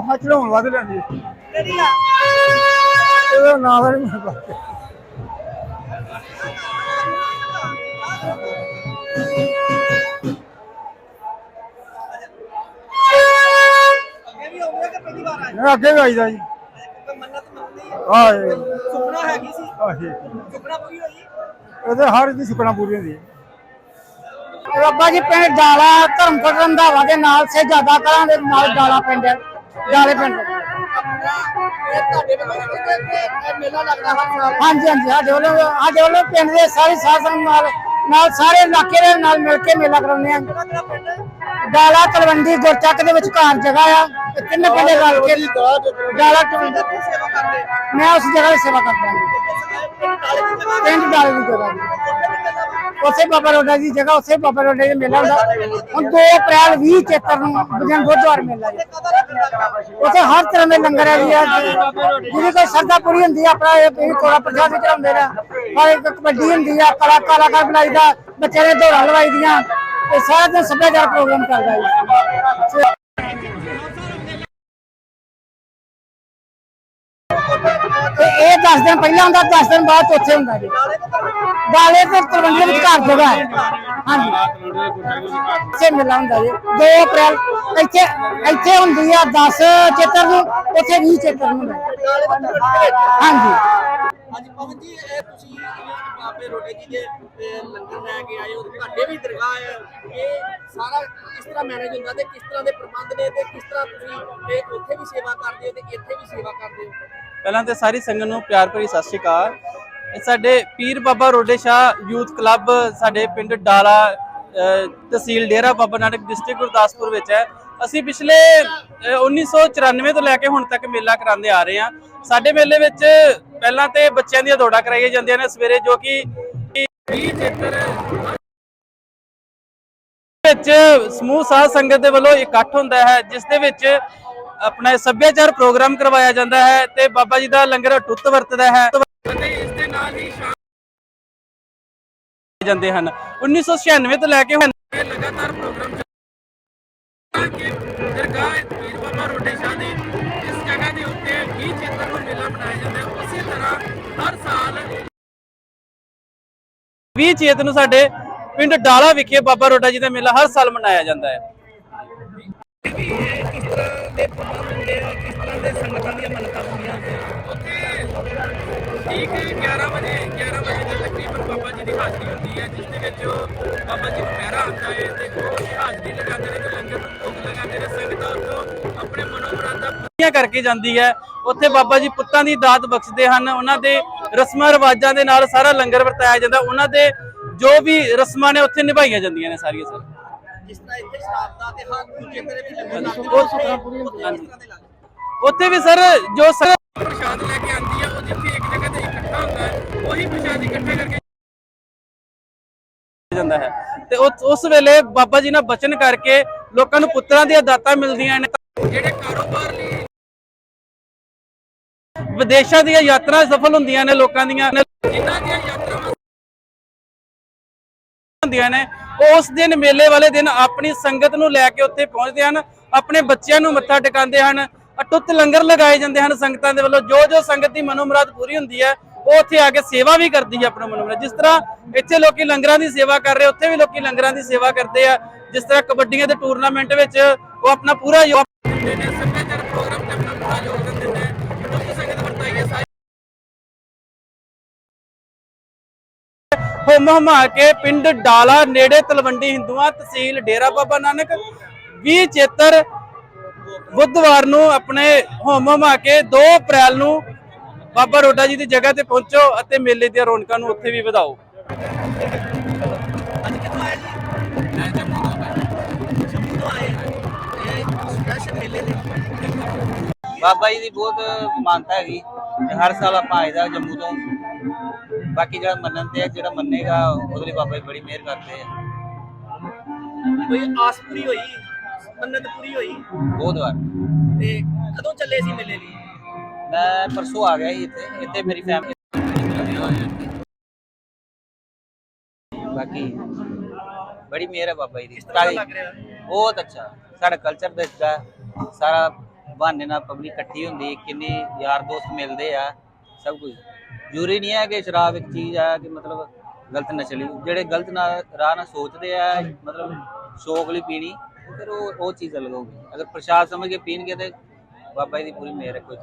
ਹਾਂ ਚੜਾਉਣ ਵੱਧ ਲੈਂਦੀ ਕਿਹੜੀ ਆ ਇਹਦਾ ਨਾਂ ਦਾ ਨਹੀਂ ਮੈਨੂੰ ਪਤਾ। ਅੱਗੇ ਵੀ ਆਉਂਦੇ ਕਿ ਪਹਿਲੀ ਵਾਰ ਆਏ ਮੈਂ ਅੱਗੇ ਵੀ ਆਈਦਾ ਜੀ। ਕੋਈ ਮੰਨਤ ਮੰਨਦੀ ਹੈ ਇਹ ਸੁਪਨਾ ਹੈਗੀ ਸੀ। ਆਹ। ਇਹ ਸੁਪਨਾ ਪੂਰੀ ਹੋਈ? ਇਹਦੇ ਹਰ ਦੀ ਸੁਪਨਾ ਪੂਰੀ ਹੁੰਦੀ ਹੈ। ਬਾਬਾ ਜੀ ਪਿੰਡ ਡਾਲਾ ਧਰਮਕੋਟ ਰੰਧਾਵਾ ਦੇ ਨਾਲ ਸੇ ਜ਼ਿਆਦਾ ਕਰਾਂ ਦੇ ਨਾਲ ਡਾਲਾ ਪਿੰਡ ਹੈ। ਡਾਲੇ ਪਿੰਡ। ਹਾਂਜੀ ਹਾਂਜੀ ਸਾਡੇ ਵੱਲੋਂ ਸਾਡੇ ਵੱਲੋਂ ਪਿੰਡ ਦੇ ਸਾਰੇ ਸਾਧ ਸੰਗਤ ਨਾਲ ਨਾਲ ਸਾਰੇ ਇਲਾਕੇ ਦੇ ਨਾਲ ਮਿਲ ਕੇ ਮੇਲਾ ਕਰਾਉਂਦੇ ਆ ਡਾਲਾ ਤਲਵੰਡੀ ਗੁਰਚੱਕ ਦੇ ਵਿਚਕਾਰ ਜਗ੍ਹਾ ਆ। ਤੇ ਤਿੰਨ ਪਿੰਡੇ ਰਲ ਕੇ ਡਾਲਾ ਤਲਵੰਡੀ ਦੀ ਸੇਵਾ ਕਰਦੇ? ਮੈਂ ਉਸ ਜਗ੍ਹਾ ਦੀ ਸੇਵਾ ਕਰਦਾ ਹਾਂ। ਪਿੰਡ ਡਾਲੇ ਦੀ ਜਗ੍ਹਾ। ਉਸੇ ਬਾਬਾ ਰੋਡਾ ਦੀ ਜਗ੍ਹਾ ਉਸੇ ਬਾਬਾ ਰੋਡੇ ਦੇ ਮੇਲਾ ਹੁੰਦਾ। ਹੁਣ 2 ਅਪ੍ਰੈਲ 20 ਚੇਤਰ ਨੂੰ ਬਜਨ ਬੁੱਧਵਾਰ ਮੇਲਾ ਜੀ। ਕਾਹਦਾ ਹਰ ਤਰ੍ਹਾਂ ਦੇ ਲੰਗਰ ਹੈ ਜੀ ਜਿਹਦੀ ਕੋਈ ਸ਼ਰਧਾ ਪੂਰੀ ਹੁੰਦੀ ਆ, ਆਪਣਾ ਇਹ ਇਹ ਕੋਲਾ ਪ੍ਰਸ਼ਾਦ ਵਿੱਚ ਹੁੰਦੇ ਨੇ। ਪਰ ਇੱਕ ਕਬੱਡੀ ਹੁੰਦੀ ਆ, ਕਲਾ ਕਲਾਕਾਰ ਬਣਾਈਦਾ ਬੱਚੇ ਨੇ ਦੌੜਾਂ ਲਵਾਈਦੀਆਂ ਇਹ ਸਾਰਾ ਦਿਨ ਸੱਭਿਆਚਾਰ ਪ੍ਰੋਗਰਾਮ ਚੱਲਦਾ ਜੀ। ਤੇ ਇਹ 10 ਦਿਨ ਪਹਿਲਾਂ ਹੁੰਦਾ 10 ਦਿਨ ਬਾਅਦ ਚੌਥੇ ਹੁੰਦਾ ਜੀ। ਗਾਲੇ ਤੇ ਤਲਵੰਡੀ ਵਿੱਚ ਘਰ ਜਗ੍ਹਾ ਹੈ। ਹਾਂਜੀ। ਇੱਥੇ ਮੇਲਾ ਹੁੰਦਾ ਜੀ। 2 ਅਪ੍ਰੈਲ ਇੱਥੇ ਇੱਥੇ ਹੁੰਦੀ ਆ 10 ਚੇਤਰ ਨੂੰ ਉੱਥੇ 20 ਚੇਤਰ ਨੂੰ ਹੁੰਦਾ। ਹਾਂਜੀ। ਹਾਂਜੀ ਪਵਨ ਜੀ ਇਹ ਤੁਸੀਂ ਬਾਬੇ ਰੋਡੇ ਜੀ ਦੇ ਅਹ, ਲੰਗਰ ਲੈ ਕੇ ਆਏ ਹੋ ਤੁਹਾਡੇ ਵੀ ਦਰਗਾਹ ਹੈ। ਇਹ ਸਾਰਾ ਕਿਸ ਤਰ੍ਹਾਂ ਮੈਨੇਜ ਹੁੰਦਾ ਤੇ ਕਿਸ ਤਰ੍ਹਾਂ ਦੇ ਪ੍ਰਬੰਧ ਨੇ ਤੇ ਕਿਸ ਤਰ੍ਹਾਂ ਤੁਸੀਂ ਇਹ ਉੱਥੇ ਵੀ ਸੇਵਾ ਕਰਦੇ ਹੋ ਤੇ ਇੱਥੇ ਵੀ ਸੇਵਾ ਕਰਦੇ ਹੋ? ਪਹਿਲਾਂ ਤੇ ਸਾਰੀ ਸੰਗਤ ਨੂੰ ਪਿਆਰ ਭਰੀ ਸਤਿ ਸ਼੍ਰੀ ਅਕਾਲ। ਸਾਡੇ ਪੀਰ ਬਾਬਾ ਰੋਡੇ ਸ਼ਾਹ ਯੂਥ ਕਲੱਬ ਸਾਡੇ ਪਿੰਡ ਡਾਲਾ ਤਹਿਸੀਲ ਡੇਰਾ ਬਾਬਾ ਨਾਨਕ ਡਿਸਟ੍ਰਿਕਟ ਗੁਰਦਾਸਪੁਰ ਵਿੱਚ ਹੈ। ਅਸੀਂ ਪਿਛਲੇ ਅਹ, 1994 ਤੋਂ ਲੈ ਕੇ ਹੁਣ ਤੱਕ ਮੇਲਾ ਕਰਾਉਂਦੇ ਆ ਰਹੇ ਹਾਂ। ਸਾਡੇ ਮੇਲੇ ਵਿੱਚ ਪਹਿਲਾਂ ਤੇ ਬੱਚਿਆਂ ਦੀਆਂ ਦੌੜਾਂ ਕਰਾਈਆਂ ਜਾਂਦੀਆਂ ਨੇ ਸਵੇਰੇ ਜੋ ਕਿ ਵਿੱਚ ਸਮੂਹ ਸਾਧ ਸੰਗਤ ਦੇ ਵੱਲੋਂ ਇਕੱਠ ਹੁੰਦਾ ਹੈ ਜਿਸ ਦੇ ਵਿੱਚ ਆਪਣਾ ਸੱਭਿਆਚਾਰ ਪ੍ਰੋਗਰਾਮ ਕਰਵਾਇਆ ਜਾਂਦਾ ਹੈ ਤੇ ਬਾਬਾ ਜੀ ਦਾ ਲੰਗਰ ਟੁੱਤ ਵਰਤਦਾ ਹੈ। ਅਤੇ ਇਸ ਦੇ ਨਾਲ ਹੀ ਜਾਂਦੇ ਹਨ। 1996 ਤੋਂ ਲੈ ਕੇ ਲਗਾਤਾਰ ਪ੍ਰੋਗਰਾਮ ਦਰਗਾਹ ਪੀਰ ਬਾਬਾ ਰੋਡੇ ਸ਼ਾਹ ਦੀ ਇਸ ਜਗ੍ਹਾ ਦੇ ਉੱਤੇ 20 ਚੇਤਰ ਨੂੰ ਮੇਲਾ ਮਨਾਇਆ ਜਾਂਦਾ ਹੈ। ਉਸੇ ਤਰ੍ਹਾਂ ਹਰ ਸਾਲ 20 ਚੇਤ ਨੂੰ ਸਾਡੇ ਪਿੰਡ ਡਾਲਾ ਵਿਖੇ ਬਾਬਾ ਰੋਡਾ ਜੀ ਦਾ ਮੇਲਾ ਹਰ ਸਾਲ ਮਨਾਇਆ ਜਾਂਦਾ ਹੈ। ਠੀਕ 11 ਵਜੇ 11 ਵਜੇ ਦੇ ਤਕਰੀਬਨ ਬਾਬਾ ਜੀ ਦੀ ਹਾਜ਼ਰੀ ਹੁੰਦੀ ਹੈ ਜਿਸ ਦੇ ਵਿੱਚ ਬਾਬਾ ਜੀ ਪਹਿਰਾ ਹੁੰਦਾ ਹੈ ਤੇ ਉਹ ਹਾਜ਼ਰੀ ਲਗਾਉਂਦੇ ਨੇ ਤੇ ਲੰਗਰ ਨੂੰ ਲਗਾਉਂਦੇ ਨੇ ਸੰਗਤਾਂ ਉੱਥੋਂ ਆਪਣੇ ਮਨੋ ਪੂਰੀਆਂ ਕਰਕੇ ਜਾਂਦੀ ਹੈ। ਉੱਥੇ ਬਾਬਾ ਜੀ ਪੁੱਤਾਂ ਦੀ ਦਾਤ ਬਖਸ਼ਦੇ ਹਨ। ਉਹਨਾਂ ਦੇ ਰਸਮਾਂ ਰਿਵਾਜਾਂ ਦੇ ਨਾਲ ਸਾਰਾ ਲੰਗਰ ਵਰਤਾਇਆ ਜਾਂਦਾ। ਉਹਨਾਂ ਦੇ ਜੋ ਵੀ ਰਸਮਾਂ ਨੇ ਉੱਥੇ ਨਿਭਾਈਆਂ ਜਾਂਦੀਆਂ ਨੇ ਸਾਰੀਆਂ ਸਾਰੀਆਂ ਜਿਸ ਤਰ੍ਹਾਂ ਇੱਥੇ ਸ਼ਰਾਬ ਦਾ ਤੇ ਹਰ ਦੂਜੇ ਤੇਰੇ ਵੀ ਲੰਗਰ ਲੱਗਦੇ ਨੇ ਉੱਥੇ ਉੱਥੇ ਕਿਸ ਤਰ੍ਹਾਂ ਦੇ ਲੱਗਦੇ? ਉੱਥੇ ਵੀ ਸਰ ਜੋ ਸਰ ਪ੍ਰਸ਼ਾਦ ਲੈ ਕੇ ਆਂਦੀ ਹੈ ਉਹ ਜਿੱਥੇ ਇੱਕ ਜਗ੍ਹਾ ਤੇ ਇਕੱਠਾ ਹੁੰਦਾ ਹੈ ਉਹੀ ਪ੍ਰਸ਼ਾਦ ਇਕੱਠਾ ਕਰਕੇ ਜਾਂਦਾ ਹੈ। ਤੇ ਉਸ ਉਸ ਵੇਲੇ ਬਾਬਾ ਜੀ ਨਾਲ ਬਚਨ ਕਰਕੇ ਲੋਕਾਂ ਨੂੰ ਪੁੱਤਰਾਂ ਦੀਆਂ ਦਾਤਾਂ ਮਿਲਦੀਆਂ ਨੇ। ਜਿਹੜੇ ਕਾਰੋਬਾਰ ਲਈ ਵਿਦੇਸ਼ਾਂ ਦੀਆਂ ਯਾਤਰਾ ਸਫਲ ਹੁੰਦੀਆਂ ਨੇ ਲੋਕਾਂ ਦੀਆਂ। ਜਿਨ੍ਹਾਂ ਦੀਆਂ ਯਾਤਰਾਵਾਂ ਹੁੰਦੀਆਂ ਨੇ, ਉਸ ਦਿਨ ਮੇਲੇ ਵਾਲੇ ਦਿਨ ਆਪਣੀ ਸੰਗਤ ਨੂੰ ਲੈ ਕੇ ਉੱਥੇ ਪਹੁੰਚਦੇ ਹਨ, ਆਪਣੇ ਬੱਚਿਆਂ ਨੂੰ ਮੱਥਾ ਟਿਕਾਉਂਦੇ ਹਨ, ਅਟੁੱਟ ਲੰਗਰ ਲਗਾਏ ਜਾਂਦੇ ਹਨ ਸੰਗਤਾਂ ਦੇ ਵੱਲੋਂ ਜੋ ਜੋ ਸੰਗਤ ਦੀ ਮਨੋਮਰਾਦ ਪੂਰੀ ਹੁੰਦੀ ਹੈ, ਉਹ ਉੱਥੇ ਆ ਕੇ ਸੇਵਾ ਵੀ ਕਰਦੀ ਹੈ ਆਪਣਾ ਮਨੋਮਰਾਦ। ਜਿਸ ਤਰ੍ਹਾਂ ਇੱਥੇ ਲੋਕੀ ਲੰਗਰਾਂ ਦੀ ਸੇਵਾ ਕਰ ਰਹੇ, ਉੱਥੇ ਵੀ ਲੋਕੀ ਲੰਗਰਾਂ ਦੀ ਸੇਵਾ ਕਰਦੇ ਆ, ਜਿਸ ਤਰ੍ਹਾਂ ਕਬੱਡੀਆਂ ਦੇ ਟੂਰਨਾਮੈਂਟ ਵਿੱਚ ਉਹ ਆਪਣਾ ਪੂਰਾ ਯੋਗਦਾਨ ਦਿੰਦੇ ਨੇ ਸੱਭਿਆਚਾਰ ਹੁਮ ਹੁਮਾ ਕੇ ਪਿੰਡ ਡਾਲਾ ਨੇੜੇ ਤਲਵੰਡੀ ਹਿੰਦੂਆਂ ਤਹਿਸੀਲ ਡੇਰਾ ਬਾਬਾ ਨਾਨਕ। 20 ਚੇਤਰ ਬੁੱਧਵਾਰ ਨੂੰ ਆਪਣੇ ਹੁਮ ਹੁਮਾ ਕੇ 2 ਅਪ੍ਰੈਲ ਨੂੰ ਬਾਬਾ ਰੋਡਾ ਜੀ ਦੀ ਜਗ੍ਹਾ ਤੇ ਪਹੁੰਚੋ ਅਤੇ ਮੇਲੇ ਦੀਆਂ ਰੌਣਕਾਂ ਨੂੰ ਉੱਥੇ ਵੀ ਵਧਾਓ। ਬਾਬਾ ਜੀ ਦੀ ਬਹੁਤ ਮਾਨਤਾ ਹੈਗੀ। ਹਰ ਸਾਲ ਆਪਾਂ ਆਈਦਾ ਜੰਮੂ ਤੋਂ। ਬਾਕੀ ਜਿਹੜਾ ਮੰਨਣ ਤੇ ਹੈ ਜਿਹੜਾ ਮੰਨੇਗਾ ਉਹਦੇ ਲਈ ਬਾਬਾ ਜੀ ਬੜੀ ਮਿਹਰ ਕਰਦੇ ਆ। ਕੋਈ ਆਸ ਪੂਰੀ ਹੋਈ? ਮੰਨਤ ਪੂਰੀ ਹੋਈ? ਬਹੁਤ ਵਾਰ। ਤੇ ਕਦੋਂ ਚੱਲੇ ਸੀ ਮੇਲੇ ਲਈ? ਮੈਂ ਪਰਸੋਂ ਆ ਗਿਆ ਸੀ ਇੱਥੇ। ਇੱਥੇ ਮੇਰੀ ਫੈਮਿਲੀ ਬਾਕੀ ਬੜੀ ਮਿਹਰ ਹੈ ਬਾਬਾ ਜੀ ਦੀ। ਕਿਸ ਤਰ੍ਹਾਂ ਦਾ ਲੱਗ ਰਿਹਾ? ਬਹੁਤ ਅੱਛਾ। ਸਾਡਾ ਕਲਚਰ ਦੱਸਦਾ ਸਾਰਾ ਬਹਾਨੇ ਨਾਲ ਪਬਲਿਕ ਇਕੱਠੀ ਹੁੰਦੀ ਕਿੰਨੇ ਯਾਰ ਦੋਸਤ ਮਿਲਦੇ ਆ। ਸਭ ਕੁਝ। ਜ਼ਰੂਰੀ ਨਹੀਂ ਹੈ ਕਿ ਸ਼ਰਾਬ ਇੱਕ ਚੀਜ਼ ਆ ਕਿ ਮਤਲਬ ਗਲਤ ਨਸ਼ਲੀ ਜਿਹੜੇ ਗਲਤ ਨਾਲ ਰਾਹ ਨਾਲ ਸੋਚਦੇ ਆ, ਮਤਲਬ ਸ਼ੌਕ ਲਈ ਪੀਣੀ, ਫਿਰ ਉਹ ਉਹ ਚੀਜ਼ ਅਲੱਗ ਹੋਊਗੀ ਅਗਰ ਪ੍ਰਸ਼ਾਦ ਸਮਝ ਕੇ ਪੀਣਗੇ ਤੇ ਬਾਬਾ ਜੀ ਦੀ ਪੂਰੀ ਮਿਹਰ ਹੈ ਕੋਈ।